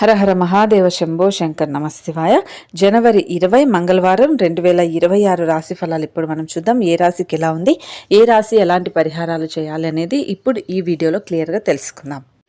హర హర మహాదేవ శంభో శంకర్ నమశివాయ జనవరి ఇరవై మంగళవారం రెండు వేల ఇరవై ఆరు రాశి ఫలాలు ఇప్పుడు మనం చూద్దాం. ఏ రాశికి ఎలా ఉంది? ఏ రాశి ఎలాంటి పరిహారాలు చేయాలి అనేది ఇప్పుడు ఈ వీడియోలో క్లియర్గా తెలుసుకుందాం.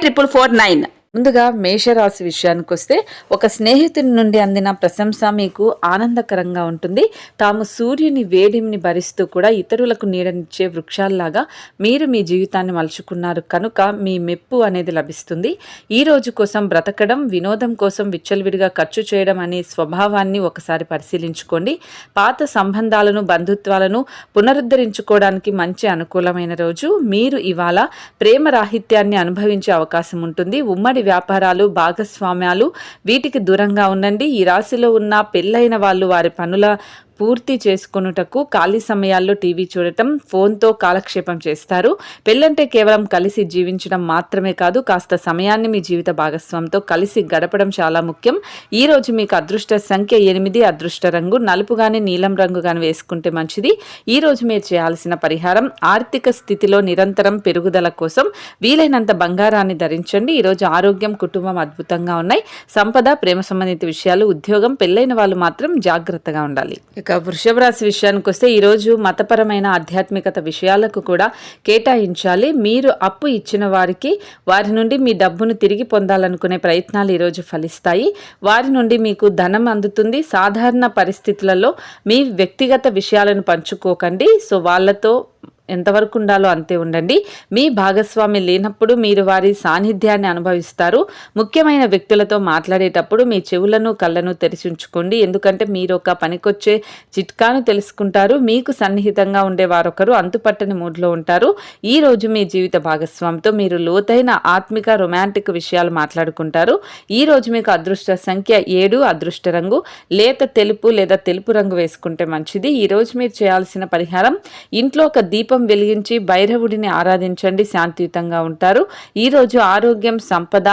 triple four nine ముందుగా మేషరాశి విషయానికి వస్తే ఒక స్నేహితుని నుండి అందిన ప్రశంస మీకు ఆనందకరంగా ఉంటుంది. తాము సూర్యుని వేడిమిని భరిస్తూ కూడా ఇతరులకు నీడనిచ్చే వృక్షాల్లాగా మీరు మీ జీవితాన్ని మలుచుకున్నారు. కనుక మీ మెప్పు అనేది లభిస్తుంది. ఈ రోజు కోసం బ్రతకడం వినోదం కోసం విచ్చలవిడిగా ఖర్చు చేయడం అనే స్వభావాన్ని ఒకసారి పరిశీలించుకోండి. పాత సంబంధాలను బంధుత్వాలను పునరుద్ధరించుకోవడానికి మంచి అనుకూలమైన రోజు. మీరు ఇవాళ ప్రేమ రాహిత్యాన్ని అనుభవించే అవకాశం ఉంటుంది. ఉమ్మడి వ్యాపారాలు భాగస్వామ్యాలు వీటికి దూరంగా ఉండండి. ఈ రాశిలో ఉన్న పెళ్ళైన వాళ్ళు వారి పనుల పూర్తి చేసుకొనుటకు ఖాళీ సమయాల్లో టీవీ చూడటం ఫోన్తో కాలక్షేపం చేస్తారు. పెళ్ళంటే కేవలం కలిసి జీవించడం మాత్రమే కాదు కాస్త సమయాన్ని మీ జీవిత భాగస్వామితో కలిసి గడపడం చాలా ముఖ్యం. ఈ రోజు మీకు అదృష్ట సంఖ్య ఎనిమిది అదృష్ట రంగు నలుపు కానీ నీలం రంగు కానీ వేసుకుంటే మంచిది. ఈ రోజు మీరు చేయాల్సిన పరిహారం ఆర్థిక స్థితిలో నిరంతరం పెరుగుదల కోసం వీలైనంత బంగారాన్ని ధరించండి. ఈరోజు ఆరోగ్యం కుటుంబం అద్భుతంగా ఉన్నాయి. సంపద ప్రేమ సంబంధిత విషయాలు ఉద్యోగం పెళ్ళైన వాళ్ళు మాత్రం జాగ్రత్తగా ఉండాలి. ఇక వృషభ రాశి విషయానికి వస్తే ఈరోజు మతపరమైన ఆధ్యాత్మికత విషయాలకు కూడా కేటాయించాలి. మీరు అప్పు ఇచ్చిన వారికి వారి నుండి మీ డబ్బును తిరిగి పొందాలనుకునే ప్రయత్నాలు ఈరోజు ఫలిస్తాయి. వారి నుండి మీకు ధనం అందుతుంది. సాధారణ పరిస్థితులలో మీ వ్యక్తిగత విషయాలను పంచుకోకండి. సో వాళ్ళతో ఎంతవరకు ఉండాలో అంతే ఉండండి. మీ భాగస్వామి లేనప్పుడు మీరు వారి సాన్నిధ్యాన్ని అనుభవిస్తారు. ముఖ్యమైన వ్యక్తులతో మాట్లాడేటప్పుడు మీ చెవులను కళ్ళను తెరిచి ఉంచుకోండి. ఎందుకంటే మీరు ఒక పనికొచ్చే చిట్కాను తెలుసుకుంటారు. మీకు సన్నిహితంగా ఉండే వారొకరు అంతుపట్టని మూడ్లో ఉంటారు. ఈ రోజు మీ జీవిత భాగస్వామితో మీరు లోతైన ఆత్మిక రొమాంటిక్ విషయాలు మాట్లాడుకుంటారు. ఈ రోజు మీకు అదృష్ట సంఖ్య ఏడు అదృష్ట రంగు. లేత తెలుపు లేదా తెలుపు రంగు వేసుకుంటే మంచిది. ఈ రోజు మీరు చేయాల్సిన పరిహారం ఇంట్లో ఒక దీపం వెలిగించి భైరవుడిని ఆరాధించండి. శాంతియుతంగా ఉంటారు. ఈరోజు ఆరోగ్యం సంపద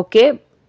ఓకే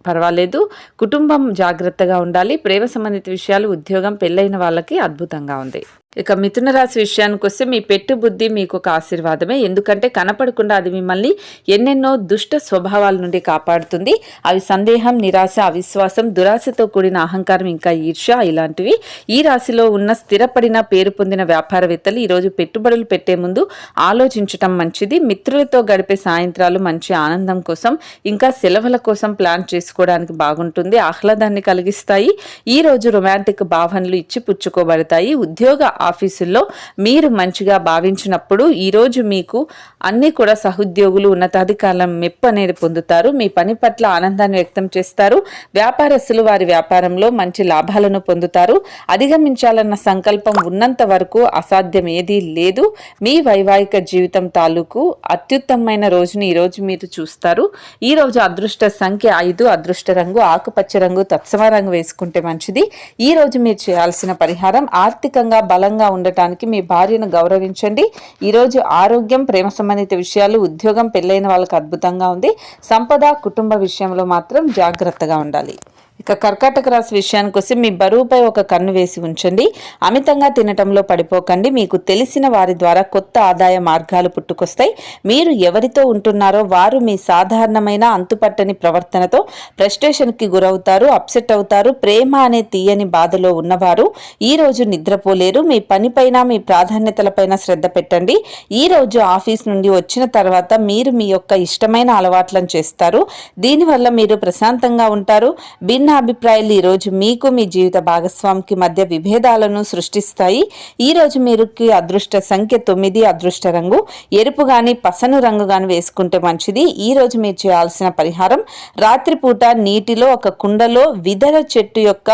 పర్వాలేదు. కుటుంబం జాగ్రత్తగా ఉండాలి. ప్రేమ సంబంధిత విషయాలు ఉద్యోగం పెళ్ళైన వాళ్ళకి అద్భుతంగా ఉంది. ఇక మిథున రాశి విషయానికి వస్తే మీ పెట్టు బుద్ధి మీకు ఒక ఆశీర్వాదమే. ఎందుకంటే కనపడకుండా అది మిమ్మల్ని ఎన్నెన్నో దుష్ట స్వభావాల నుండి కాపాడుతుంది. అవి సందేహం నిరాశ అవిశ్వాసం దురాశతో కూడిన అహంకారం ఇంకా ఈర్ష్య ఇలాంటివి. ఈ రాశిలో ఉన్న స్థిరపడిన పేరు పొందిన వ్యాపారవేత్తలు ఈరోజు పెట్టుబడులు పెట్టే ముందు ఆలోచించటం మంచిది. మిత్రులతో గడిపే సాయంత్రాలు మంచి ఆనందం కోసం ఇంకా సెలవుల కోసం ప్లాన్ చేసుకోవడానికి బాగుంటుంది. ఆహ్లాదాన్ని కలిగిస్తాయి. ఈ రోజు రొమాంటిక్ భావనలు ఇచ్చి పుచ్చుకోబడతాయి ఉద్యోగ ఆఫీసుల్లో మీరు మంచిగా భావించినప్పుడు ఈరోజు మీకు అన్ని కూడా సహోద్యోగులు ఉన్నతాధికారుల మెప్పు అనేది పొందుతారు. మీ పని పట్ల ఆనందాన్ని వ్యక్తం చేస్తారు. వ్యాపారస్తులు వారి వ్యాపారంలో మంచి లాభాలను పొందుతారు. అధిగమించాలన్న సంకల్పం ఉన్నంత వరకు అసాధ్యం ఏదీ లేదు. మీ వైవాహిక జీవితం తాలూకు అత్యుత్తమమైన రోజుని ఈ రోజు మీరు చూస్తారు. ఈ రోజు అదృష్ట సంఖ్య ఐదు అదృష్ట రంగు ఆకుపచ్చ రంగు తత్సమ రంగు వేసుకుంటే మంచిది. ఈ రోజు మీరు చేయాల్సిన పరిహారం ఆర్థికంగా బలంగా ఉండటానికి మీ భార్యను గౌరవించండి. ఈ రోజు ఆరోగ్యం ప్రేమ సంబంధిత విషయాలు ఉద్యోగం పెళ్ళైన వాళ్ళకి అద్భుతంగా ఉంది. సంపద కుటుంబ విషయంలో మాత్రం జాగ్రత్తగా ఉండాలి. ఇక కర్కాటక రాశి విషయానికి వస్తే మీ బరువుపై ఒక కన్ను వేసి ఉంచండి. అమితంగా తినటంలో పడిపోకండి. మీకు తెలిసిన వారి ద్వారా కొత్త ఆదాయ మార్గాలు పుట్టుకొస్తాయి. మీరు ఎవరితో ఉంటున్నారో వారు మీ సాధారణమైన అంతుపట్టని ప్రవర్తనతో ఫ్రస్ట్రేషన్కి గురవుతారు అప్సెట్ అవుతారు. ప్రేమ అనే తీయని బాధలో ఉన్నవారు ఈ రోజు నిద్రపోలేరు. మీ పనిపైన మీ ప్రాధాన్యతలపైన శ్రద్ధ పెట్టండి. ఈ రోజు ఆఫీస్ నుండి వచ్చిన తర్వాత మీరు మీ యొక్క ఇష్టమైన అలవాట్లను చేస్తారు. దీనివల్ల మీరు ప్రశాంతంగా ఉంటారు. భిన్న అభిప్రాయాలు ఈరోజు మీకు మీ జీవిత భాగస్వామికి మధ్య విభేదాలను సృష్టిస్తాయి. ఈ రోజు మీరుకి అదృష్ట సంఖ్య తొమ్మిది అదృష్ట రంగు ఎరుపు కానీ పసను రంగు కానీ వేసుకుంటే మంచిది. ఈ రోజు మీరు చేయాల్సిన పరిహారం రాత్రిపూట నీటిలో ఒక కుండలో విదర చెట్టు యొక్క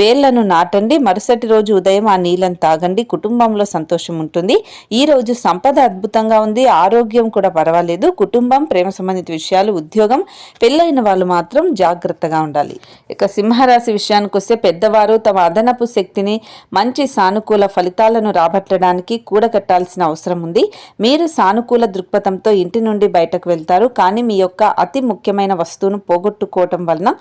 వేళ్ళను నాటండి. మరుసటి రోజు ఉదయం ఆ నీళ్ళను తాగండి. కుటుంబంలో సంతోషం ఉంటుంది. ఈ రోజు సంపద అద్భుతంగా ఉంది. ఆరోగ్యం కూడా పర్వాలేదు. కుటుంబం ప్రేమ సంబంధిత విషయాలు ఉద్యోగం పెళ్ళైన వాళ్ళు మాత్రం జాగ్రత్తగా ఉండాలి. ఇక సింహరాశి విషయానికి వస్తే పెద్దవారు తమ అదనపు శక్తిని మంచి సానుకూల ఫలితాలను రాబట్టడానికి కూడగట్టాల్సిన అవసరం ఉంది. మీరు సానుకూల దృక్పథంతో ఇంటి నుండి బయటకు వెళ్తారు. కానీ మీ యొక్క అతి ముఖ్యమైన వస్తువును పోగొట్టుకోవటం వలన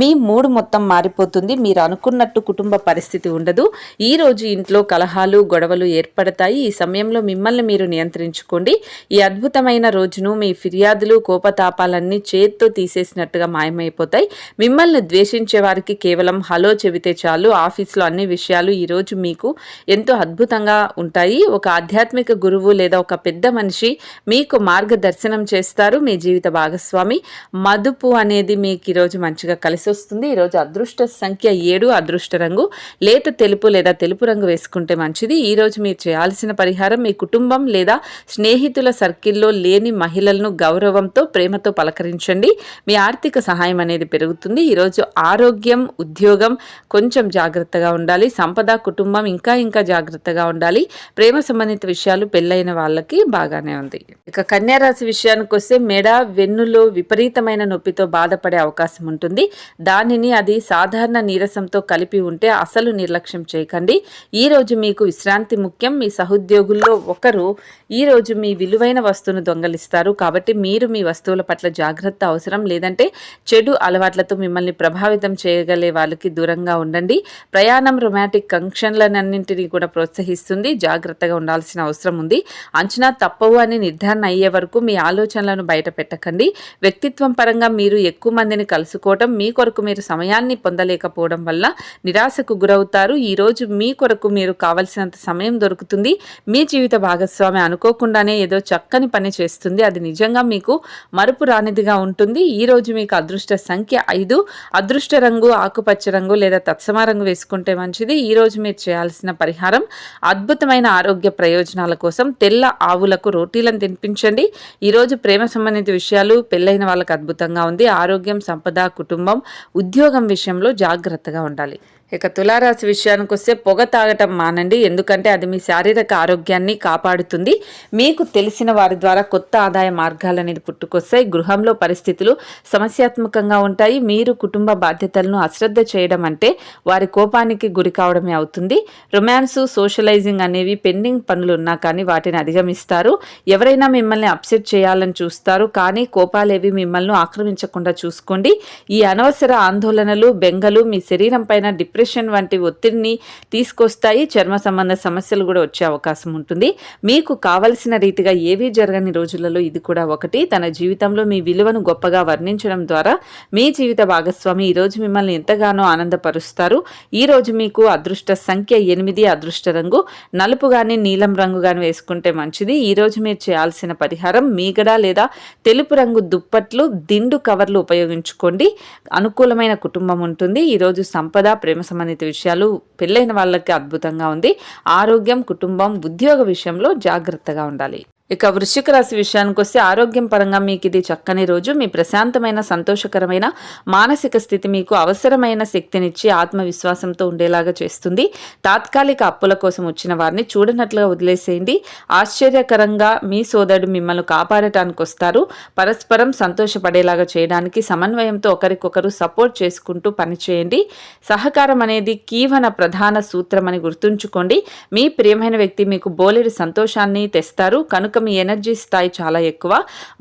మీ మూడు మొత్తం మారిపోతుంది. మీరు అనుకున్నట్టు కుటుంబ పరిస్థితి ఉండదు. ఈ రోజు ఇంట్లో కలహాలు గొడవలు ఏర్పడతాయి. ఈ సమయంలో మిమ్మల్ని మీరు నియంత్రించుకోండి. ఈ అద్భుతమైన రోజును మీ ఫిర్యాదులు కోపతాపాలన్నీ చేత్తో తీసేసినట్టుగా మాయమైపోతాయి. మిమ్మల్ని ఉద్దేశించే వారికి కేవలం హలో చెబితే చాలు. ఆఫీస్లో అన్ని విషయాలు ఈరోజు మీకు ఎంతో అద్భుతంగా ఉంటాయి. ఒక ఆధ్యాత్మిక గురువు లేదా ఒక పెద్ద మనిషి మీకు మార్గదర్శనం చేస్తారు. మీ జీవిత భాగస్వామి మదుపు అనేది మీకు ఈరోజు మంచిగా కలిసి వస్తుంది. ఈరోజు అదృష్ట సంఖ్య ఏడు అదృష్ట రంగు. లేత తెలుపు లేదా తెలుపు రంగు వేసుకుంటే మంచిది. ఈరోజు మీరు చేయాల్సిన పరిహారం మీ కుటుంబం లేదా స్నేహితుల సర్కిల్లో లేని మహిళలను గౌరవంతో ప్రేమతో పలకరించండి. మీ ఆర్థిక సహాయం అనేది పెరుగుతుంది. ఈరోజు ఆరోగ్యం ఉద్యోగం కొంచెం జాగ్రత్తగా ఉండాలి. సంపద కుటుంబం ఇంకా ఇంకా జాగ్రత్తగా ఉండాలి. ప్రేమ సంబంధిత విషయాలు పెళ్ళైన వాళ్ళకి బాగానే ఉంది. ఇక కన్యారాశి విషయానికి వస్తే మెడ వెన్నులో విపరీతమైన నొప్పితో బాధపడే అవకాశం ఉంటుంది. దానిని అది సాధారణ నీరసంతో కలిపి ఉంటే అసలు నిర్లక్ష్యం చేయకండి. ఈ రోజు మీకు విశ్రాంతి ముఖ్యం. మీ సహోద్యోగుల్లో ఒకరు ఈ రోజు మీ విలువైన వస్తువును దొంగలిస్తారు. కాబట్టి మీరు మీ వస్తువుల పట్ల జాగ్రత్త అవసరం. లేదంటే చెడు అలవాట్లతో మిమ్మల్ని ప్రభావితం చేయగలే వాళ్ళకి దూరంగా ఉండండి. ప్రయాణం రొమాంటిక్ కంక్షన్లన్నింటినీ కూడా ప్రోత్సహిస్తుంది. జాగ్రత్తగా ఉండాల్సిన అవసరం ఉంది. అంచనా తప్పవు అని నిర్ధారణ అయ్యే వరకు మీ ఆలోచనలను బయట పెట్టకండి. వ్యక్తిత్వం పరంగా మీరు ఎక్కువ మందిని కలుసుకోవటం మీ కొరకు మీరు సమయాన్ని పొందలేకపోవడం వల్ల నిరాశకు గురవుతారు. ఈ రోజు మీ కొరకు మీరు కావలసినంత సమయం దొరుకుతుంది. మీ జీవిత భాగస్వామి అనుకోకుండానే ఏదో చక్కని పని చేస్తుంది. అది నిజంగా మీకు మరుపు రానిదిగా ఉంటుంది. ఈ రోజు మీకు అదృష్ట సంఖ్య ఐదు. అదృష్ట రంగు ఆకుపచ్చ రంగు లేదా తత్సమ రంగు వేసుకుంటే మంచిది. ఈరోజు మీరు చేయాల్సిన పరిహారం అద్భుతమైన ఆరోగ్య ప్రయోజనాల కోసం తెల్ల ఆవులకు రోటీలను తినిపించండి. ఈరోజు ప్రేమ సంబంధిత విషయాలు పెళ్ళైన వాళ్ళకు అద్భుతంగా ఉంది. ఆరోగ్యం సంపద కుటుంబం ఉద్యోగం విషయంలో జాగ్రత్తగా ఉండాలి. ఇక తులారాశి విషయానికి వస్తే పొగ తాగటం మానండి. ఎందుకంటే అది మీ శారీరక ఆరోగ్యాన్ని కాపాడుతుంది. మీకు తెలిసిన వారి ద్వారా కొత్త ఆదాయ మార్గాలు అనేది పుట్టుకొస్తాయి. గృహంలో పరిస్థితులు సమస్యాత్మకంగా ఉంటాయి. మీరు కుటుంబ బాధ్యతలను అశ్రద్ధ చేయడం అంటే వారి కోపానికి గురి కావడమే అవుతుంది. రొమాన్స్ సోషలైజింగ్ అనేవి పెండింగ్ పనులు ఉన్నా కానీ వాటిని అధిగమిస్తారు. ఎవరైనా మిమ్మల్ని అప్సెట్ చేయాలని చూస్తారు. కానీ కోపాలేవి మిమ్మల్ని ఆక్రమించకుండా చూసుకోండి. ఈ అనవసర ఆందోళనలు బెంగలు మీ శరీరం పైన డిప్రెషన్ వంటి ఒత్తిడిని తీసుకొస్తాయి. చర్మ సంబంధ సమస్యలు కూడా వచ్చే అవకాశం ఉంటుంది. మీకు కావలసిన రీతిగా ఏవీ జరగని రోజులలో ఇది కూడా ఒకటి. తన జీవితంలో మీ విలువను గొప్పగా వర్ణించడం ద్వారా మీ జీవిత భాగస్వామి ఈరోజు మిమ్మల్ని ఎంతగానో ఆనందపరుస్తారు. ఈ రోజు మీకు అదృష్ట సంఖ్య ఎనిమిది అదృష్ట రంగు. నలుపు కానీ నీలం రంగు కానీ వేసుకుంటే మంచిది. ఈ రోజు మీరు చేయాల్సిన పరిహారం మీగడ లేదా తెలుపు రంగు దుప్పట్లు దిండు కవర్లు ఉపయోగించుకోండి. అనుకూలమైన కుటుంబం ఉంటుంది. ఈరోజు సంపద ప్రేమ సంబంధిత విషయాలు పెళ్ళైన వాళ్ళకి అద్భుతంగా ఉంది. ఆరోగ్యం కుటుంబం ఉద్యోగ విషయంలో జాగ్రత్తగా ఉండాలి. ఇక వృశ్చిక రాశి విషయానికి వస్తే ఆరోగ్యం పరంగా మీకు ఇది చక్కని రోజు మీ ప్రశాంతమైన సంతోషకరమైన మానసిక స్థితి మీకు అవసరమైన శక్తినిచ్చి ఆత్మవిశ్వాసంతో ఉండేలాగా చేస్తుంది. తాత్కాలిక అప్పుల కోసం వచ్చిన వారిని చూడనట్లుగా వదిలేసేయండి. ఆశ్చర్యకరంగా మీ సోదరుడు మిమ్మల్ని కాపాడటానికి వస్తారు. పరస్పరం సంతోషపడేలాగా చేయడానికి సమన్వయంతో ఒకరికొకరు సపోర్ట్ చేసుకుంటూ పనిచేయండి. సహకారం అనేది కీవన ప్రధాన సూత్రం అని గుర్తుంచుకోండి. మీ ప్రియమైన వ్యక్తి మీకు బోలెడు సంతోషాన్ని తెస్తారు. కనుక మీ ఎనర్జీ స్థాయి చాలా ఎక్కువ.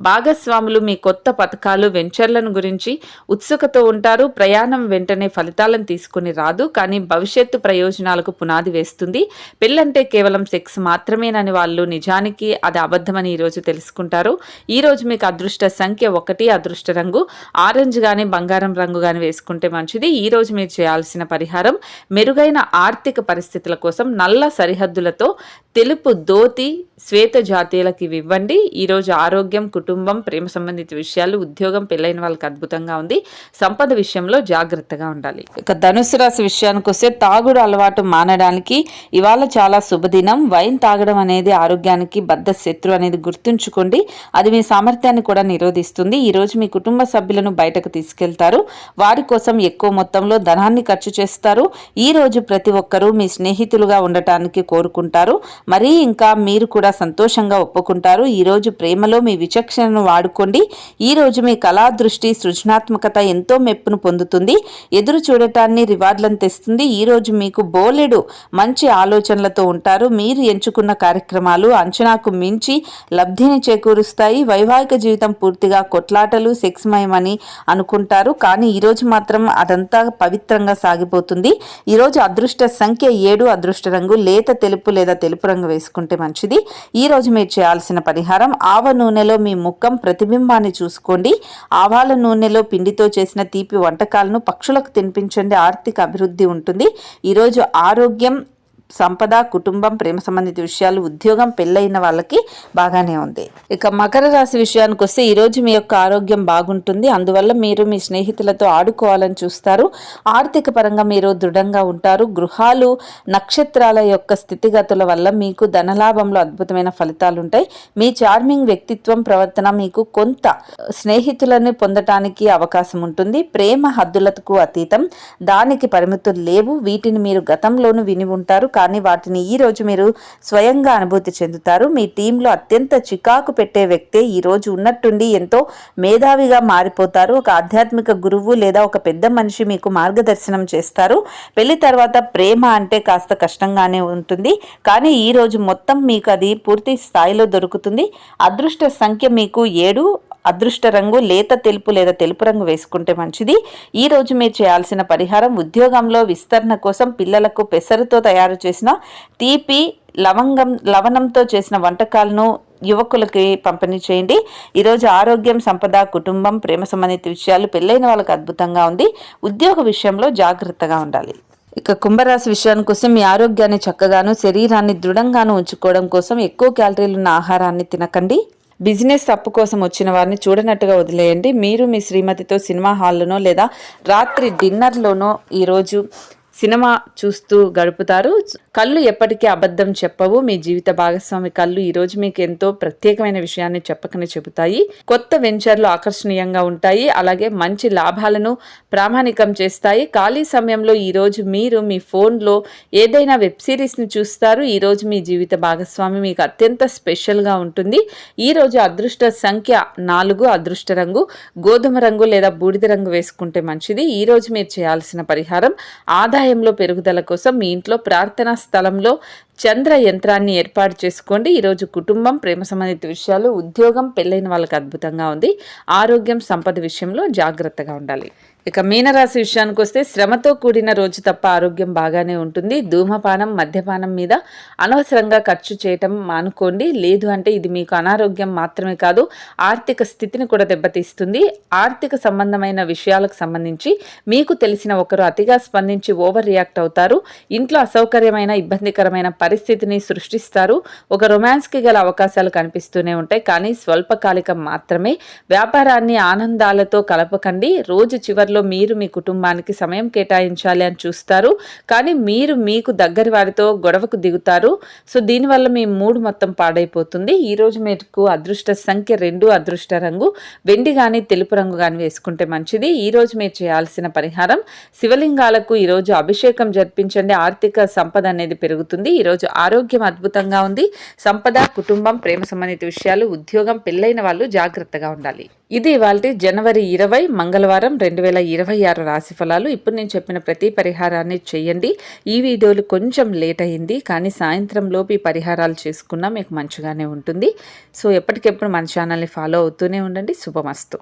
భాగస్వాములు మీ కొత్త పథకాలు వెంచర్లను గురించి ఉత్సుకతో ఉంటారు. ప్రయాణం వెంటనే ఫలితాలను తీసుకుని రాదు. కానీ భవిష్యత్తు ప్రయోజనాలకు పునాది వేస్తుంది. పెళ్ళంటే కేవలం సెక్స్ మాత్రమేనని వాళ్ళు నిజానికి అది అబద్ధమని ఈరోజు తెలుసుకుంటారు. ఈ రోజు మీకు అదృష్ట సంఖ్య ఒకటి అదృష్ట రంగు. ఆరెంజ్ కానీ బంగారం రంగు కానీ వేసుకుంటే మంచిది. ఈ రోజు మీరు చేయాల్సిన పరిహారం మెరుగైన ఆర్థిక పరిస్థితుల కోసం నల్ల సరిహద్దులతో తెలుపు ధోతి శ్వేత జాతీయులకి ఇవి ఇవ్వండి ఈరోజు ఆరోగ్యం కుటుంబం ప్రేమ సంబంధిత విషయాలు ఉద్యోగం పెళ్ళైన వాళ్ళకి అద్భుతంగా ఉంది. సంపద విషయంలో జాగ్రత్తగా ఉండాలి. ఇక ధనుసు రాశి విషయానికి వస్తే తాగుడు అలవాటు మానడానికి ఇవాళ చాలా శుభదినం. వైన్ తాగడం అనేది ఆరోగ్యానికి బద్ద శత్రు అనేది గుర్తుంచుకోండి. అది మీ సామర్థ్యాన్ని కూడా నిరోధిస్తుంది. ఈరోజు మీ కుటుంబ సభ్యులను బయటకు తీసుకెళ్తారు. వారి కోసం ఎక్కువ మొత్తంలో ధనాన్ని ఖర్చు చేస్తారు. ఈ రోజు ప్రతి ఒక్కరూ మీ స్నేహితులుగా ఉండటానికి కోరుకుంటారు. మరీ ఇంకా మీరు కూడా సంతోషంగా ఒప్పుకుంటారు. ఈరోజు ప్రేమలో మీ విచక్షణను వాడుకోండి. ఈ రోజు మీ కళా దృష్టి సృజనాత్మకత ఎంతో మెప్పును పొందుతుంది. ఎదురు చూడటాన్ని రివార్డులను తెస్తుంది. ఈ రోజు మీకు బోలెడు మంచి ఆలోచనలతో ఉంటారు. మీరు ఎంచుకున్న కార్యక్రమాలు అంచనాకు మించి లబ్ధిని చేకూరుస్తాయి. వైవాహిక జీవితం పూర్తిగా కొట్లాటలు సెక్స్మయమని అనుకుంటారు. కానీ ఈరోజు మాత్రం అదంతా పవిత్రంగా సాగిపోతుంది. ఈరోజు అదృష్ట సంఖ్య ఏడు అదృష్ట రంగు లేత తెలుపు లేదా తెలుపు రంగు వేసుకుంటే మంచిది. ఈ రోజు మీరు చేయాల్సిన పరిహారం ఆవ నూనెలో మీ ముఖం ప్రతిబింబాన్ని చూసుకోండి. ఆవాల నూనెలో పిండితో చేసిన తీపి వంటకాలను పక్షులకు తినిపించండి. ఆర్థిక అభివృద్ధి ఉంటుంది. ఈరోజు ఆరోగ్యం సంపద కుటుంబం ప్రేమ సంబంధిత విషయాలు ఉద్యోగం పెళ్ళైన వాళ్ళకి బాగానే ఉంది. ఇక మకర రాశి విషయానికి వస్తే ఈరోజు మీ యొక్క ఆరోగ్యం బాగుంటుంది. అందువల్ల మీరు మీ స్నేహితులతో ఆడుకోవాలని చూస్తారు. ఆర్థిక పరంగా మీరు దృఢంగా ఉంటారు. గృహాలు నక్షత్రాల యొక్క స్థితిగతుల వల్ల మీకు ధనలాభంలో అద్భుతమైన ఫలితాలు ఉంటాయి. మీ చార్మింగ్ వ్యక్తిత్వం ప్రవర్తన మీకు కొంత స్నేహితులను పొందటానికి అవకాశం ఉంటుంది. ప్రేమ హద్దులకు అతీతం. దానికి పరిమితులు లేవు. వీటిని మీరు గతంలోనూ విని ఉంటారు. కానీ వాటిని ఈ రోజు మీరు స్వయంగా అనుభూతి చెందుతారు. మీ టీంలో అత్యంత చికాకు పెట్టే వ్యక్తే ఈ రోజు ఉన్నట్టుండి ఎంతో మేధావిగా మారిపోతారు. ఒక ఆధ్యాత్మిక గురువు లేదా ఒక పెద్ద మనిషి మీకు మార్గదర్శనం చేస్తారు. పెళ్ళి తర్వాత ప్రేమ అంటే కాస్త కష్టంగానే ఉంటుంది. కానీ ఈ రోజు మొత్తం మీకు అది పూర్తి స్థాయిలో దొరుకుతుంది. అదృష్ట సంఖ్య మీకు ఏడు అదృష్ట రంగు లేత తెలుపు లేదా తెలుపు రంగు వేసుకుంటే మంచిది. ఈ రోజు మీరు చేయాల్సిన పరిహారం ఉద్యోగంలో విస్తరణ కోసం పిల్లలకు పెసరుతో తయారు చేసిన తీపి లవంగం లవణంతో చేసిన వంటకాలను యువకులకి పంపిణీ చేయండి. ఈరోజు ఆరోగ్యం సంపద కుటుంబం ప్రేమ సంబంధిత విషయాలు పెళ్ళైన వాళ్ళకి అద్భుతంగా ఉంది. ఉద్యోగ విషయంలో జాగ్రత్తగా ఉండాలి. ఇక కుంభరాశి విషయానికి కోసం మీ ఆరోగ్యాన్ని చక్కగాను శరీరాన్ని దృఢంగాను ఉంచుకోవడం కోసం ఎక్కువ క్యాలరీలు ఉన్న ఆహారాన్ని తినకండి. బిజినెస్ అప్పు కోసం వచ్చిన వారిని చూడనట్టుగా వదిలేయండి. మీరు మీ శ్రీమతితో సినిమా హాల్లోనో లేదా రాత్రి డిన్నర్లోనో ఈరోజు సినిమా చూస్తూ గడుపుతారు. కళ్ళు ఎప్పటికీ అబద్ధం చెప్పవు. మీ జీవిత భాగస్వామి కళ్ళు ఈరోజు మీకు ఎంతో ప్రత్యేకమైన విషయాన్ని చెప్పకనే చెబుతాయి. కొత్త వెంచర్లు ఆకర్షణీయంగా ఉంటాయి. అలాగే మంచి లాభాలను ప్రామాణికం చేస్తాయి. ఖాళీ సమయంలో ఈరోజు మీరు మీ ఫోన్లో ఏదైనా వెబ్ సిరీస్ని చూస్తారు. ఈరోజు మీ జీవిత భాగస్వామి మీకు అత్యంత స్పెషల్గా ఉంటుంది. ఈరోజు అదృష్ట సంఖ్య నాలుగు అదృష్ట రంగు గోధుమ రంగు లేదా బూడిద రంగు వేసుకుంటే మంచిది. ఈరోజు మీరు చేయాల్సిన పరిహారం ఆదాయంలో పెరుగుదల కోసం మీ ఇంట్లో ప్రార్థనా స్థలంలో చంద్ర యంత్రాన్ని ఏర్పాటు చేసుకోండి. ఈరోజు కుటుంబం ప్రేమ సంబంధిత విషయాలు ఉద్యోగం పెళ్ళైన వాళ్ళకి అద్భుతంగా ఉంది. ఆరోగ్యం సంపద విషయంలో జాగ్రత్తగా ఉండాలి. ఇక మీనరాశి విషయానికి వస్తే శ్రమతో కూడిన రోజు తప్ప ఆరోగ్యం బాగానే ఉంటుంది. ధూమపానం మద్యపానం మీద అనవసరంగా ఖర్చు చేయటం మానుకోండి. లేదు అంటే ఇది మీకు అనారోగ్యం మాత్రమే కాదు ఆర్థిక స్థితిని కూడా దెబ్బతీస్తుంది. ఆర్థిక సంబంధమైన విషయాలకు సంబంధించి మీకు తెలిసిన ఒకరు అతిగా స్పందించి ఓవర్ రియాక్ట్ అవుతారు. ఇంట్లో అసౌకర్యమైన ఇబ్బందికరమైన పరిస్థితిని సృష్టిస్తారు. ఒక రొమాన్స్కి గల అవకాశాలు కనిపిస్తూనే ఉంటాయి. కానీ స్వల్పకాలికం మాత్రమే. వ్యాపారాన్ని ఆనందాలతో కలపకండి. రోజు చివరిలో మీరు మీ కుటుంబానికి సమయం కేటాయించాలి అని చూస్తారు. కానీ మీరు మీకు దగ్గరి వారితో గొడవకు దిగుతారు. సో దీనివల్ల మీ మూడు మొత్తం పాడైపోతుంది. ఈ రోజు మీకు అదృష్ట సంఖ్య రెండు అదృష్ట రంగు. వెండి కానీ తెలుపు రంగు కానీ వేసుకుంటే మంచిది. ఈ రోజు మీరు చేయాల్సిన పరిహారం శివలింగాలకు ఈరోజు అభిషేకం జరిపించండి. ఆర్థిక సంపద అనేది పెరుగుతుంది. ఈరోజు ఆరోగ్యం అద్భుతంగా ఉంది. సంపద కుటుంబం ప్రేమ సంబంధిత విషయాలు ఉద్యోగం పెళ్ళైన వాళ్ళు జాగ్రత్తగా ఉండాలి. ఇది ఇవాళ జనవరి ఇరవై మంగళవారం రెండు వేల ఇరవై ఆరు రాశి ఫలాలు. ఇప్పుడు నేను చెప్పిన ప్రతి పరిహారాన్ని చేయండి. ఈ వీడియోలు కొంచెం లేట్ అయింది కానీ సాయంత్రం లోపు ఈ పరిహారాలు చేసుకున్నా మీకు మంచిగానే ఉంటుంది. సో ఎప్పటికెప్పుడు మన ఛానల్ని ఫాలో అవుతూనే ఉండండి. శుభమస్తు.